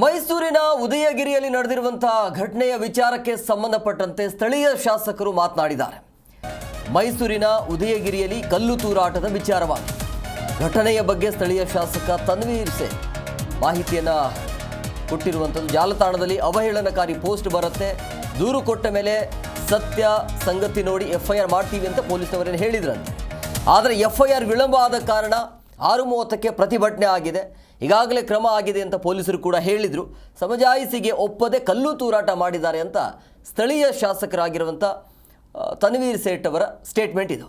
ಮೈಸೂರಿನ ಉದಯಗಿರಿಯಲ್ಲಿ ನಡೆದಿರುವಂತಹ ಘಟನೆಯ ವಿಚಾರಕ್ಕೆ ಸಂಬಂಧಪಟ್ಟಂತೆ ಸ್ಥಳೀಯ ಶಾಸಕರು ಮಾತನಾಡಿದ್ದಾರೆ. ಮೈಸೂರಿನ ಉದಯಗಿರಿಯಲ್ಲಿ ಕಲ್ಲು ತೂರಾಟದ ವಿಚಾರವಾಗಿ ಘಟನೆಯ ಬಗ್ಗೆ ಸ್ಥಳೀಯ ಶಾಸಕ ತನ್ವೀರ್ ಸೇನ್ ಮಾಹಿತಿಯನ್ನು ಕೊಟ್ಟಿರುವಂಥದ್ದು. ಜಾಲತಾಣದಲ್ಲಿ ಅವಹೇಳನಕಾರಿ ಪೋಸ್ಟ್ ಬರುತ್ತೆ. ದೂರು ಕೊಟ್ಟ ಮೇಲೆ ಸತ್ಯ ಸಂಗತಿ ನೋಡಿ ಎಫ್ ಐ ಆರ್ ಮಾಡ್ತೀವಿ ಅಂತ ಪೊಲೀಸ್ನವರೇನು ಹೇಳಿದ್ರಂತೆ. ಆದರೆ ಎಫ್ ಐ ಆರ್ ವಿಳಂಬ ಆದ ಕಾರಣ ಆರು ಮೂವತ್ತಕ್ಕೆ ಪ್ರತಿಭಟನೆ ಆಗಿದೆ. ಈಗಾಗಲೇ ಕ್ರಮ ಆಗಿದೆ ಅಂತ ಪೊಲೀಸರು ಕೂಡ ಹೇಳಿದರು. ಸಮಜಾಯಿಸಿಗೆ ಒಪ್ಪದೆ ಕಲ್ಲು ತೂರಾಟ ಮಾಡಿದ್ದಾರೆ ಅಂತ ಸ್ಥಳೀಯ ಶಾಸಕರಾಗಿರುವಂಥ ತನ್ವೀರ್ ಸೇಠ್ ಅವರ ಸ್ಟೇಟ್ಮೆಂಟ್ ಇದು.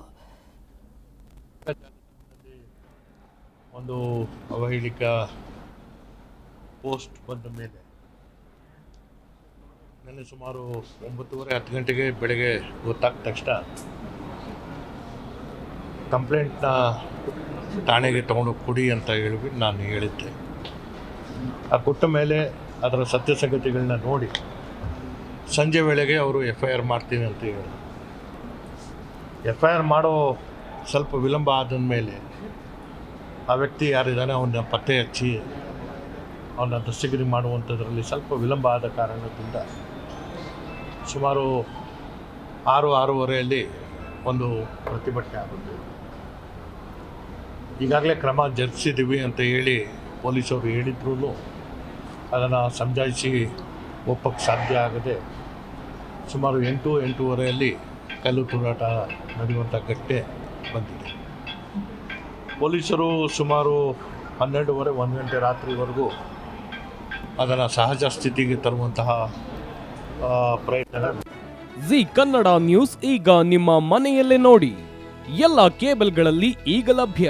ಒಂದು ಅವಹೇಳಿಕ ಪೋಸ್ಟ್ ಬಂದ ಮೇಲೆ ನನಗೆ ಸುಮಾರು ಒಂಬತ್ತುವರೆ ಹತ್ತು ಗಂಟೆಗೆ ಬೆಳಗ್ಗೆ ಗೊತ್ತಾದ ತಕ್ಷಣ ಕಂಪ್ಲೇಂಟ್ನ ಠಾಣೆಗೆ ತೊಗೊಂಡು ಕೊಡಿ ಅಂತ ಹೇಳಿಬಿಟ್ಟು ನಾನು ಹೇಳಿದ್ದೆ. ಆ ಕೊಟ್ಟ ಮೇಲೆ ಅದರ ಸತ್ಯಸಂಗತಿಗಳನ್ನ ನೋಡಿ ಸಂಜೆ ವೇಳೆಗೆ ಅವರು ಎಫ್ ಐ ಆರ್ ಮಾಡ್ತೀನಿ ಅಂತ ಹೇಳಿದ್ರು. ಎಫ್ ಐ ಆರ್ ಮಾಡೋ ಸ್ವಲ್ಪ ವಿಳಂಬ ಆದ ಮೇಲೆ ಆ ವ್ಯಕ್ತಿ ಯಾರಿದ್ದಾನೆ ಅವನ್ನ ಪತ್ತೆ ಹಚ್ಚಿ ಅವನ ದಸ್ತಗಿರಿ ಮಾಡುವಂಥದ್ರಲ್ಲಿ ಸ್ವಲ್ಪ ವಿಳಂಬ ಆದ ಕಾರಣದಿಂದ ಸುಮಾರು ಆರು ಆರೂವರೆಯಲ್ಲಿ ಒಂದು ಪ್ರತಿಭಟನೆ ಆಗುತ್ತೆ ಈಗಾಗಲೇ ಕ್ರಮ ಜರುಗಿಸಿದ್ದೀವಿ ಅಂತ ಹೇಳಿ ಪೊಲೀಸವರು ಹೇಳಿದ್ರು ಅದನ್ನು ಸಮಜಾಯಿಸಿ ಒಪ್ಪಕ್ಕೆ ಸಾಧ್ಯ ಆಗದೆ ಸುಮಾರು ಎಂಟು, ಎಂಟೂವರೆಯಲ್ಲಿ ಕಲ್ಲು ತೂರಾಟ ನಡೆಯುವಂಥ ಘಟ್ಟೆ ಬಂದಿದೆ. ಪೊಲೀಸರು ಸುಮಾರು ಹನ್ನೆರಡೂವರೆ ಒಂದು ಗಂಟೆ ರಾತ್ರಿವರೆಗೂ ಅದನ್ನು ಸಹಜ ಸ್ಥಿತಿಗೆ ತರುವಂತಹ ಪ್ರಯತ್ನ ಜಿ ಕನ್ನಡ ನ್ಯೂಸ್ ಈಗ ನಿಮ್ಮ ಮನೆಯಲ್ಲೇ ನೋಡಿ. ಎಲ್ಲ ಕೇಬಲ್ಗಳಲ್ಲಿ ಈಗ ಲಭ್ಯ.